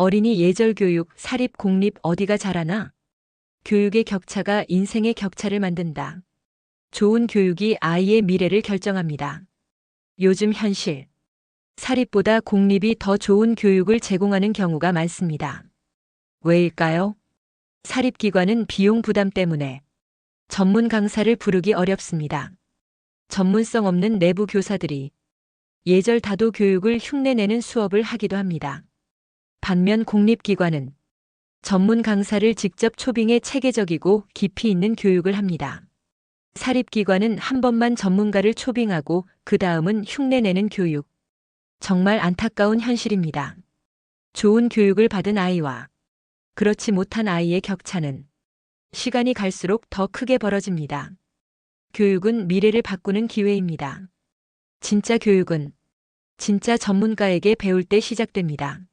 어린이 예절 교육, 사립, 공립 어디가 잘하나? 교육의 격차가 인생의 격차를 만든다. 좋은 교육이 아이의 미래를 결정합니다. 요즘 현실. 사립보다 공립이 더 좋은 교육을 제공하는 경우가 많습니다. 왜일까요? 사립기관은 비용 부담 때문에 전문 강사를 부르기 어렵습니다. 전문성 없는 내부 교사들이 예절 다도 교육을 흉내내는 수업을 하기도 합니다. 반면 공립기관은 전문 강사를 직접 초빙해 체계적이고 깊이 있는 교육을 합니다. 사립기관은 한 번만 전문가를 초빙하고 그 다음은 흉내내는 교육. 정말 안타까운 현실입니다. 좋은 교육을 받은 아이와 그렇지 못한 아이의 격차는 시간이 갈수록 더 크게 벌어집니다. 교육은 미래를 바꾸는 기회입니다. 진짜 교육은 진짜 전문가에게 배울 때 시작됩니다.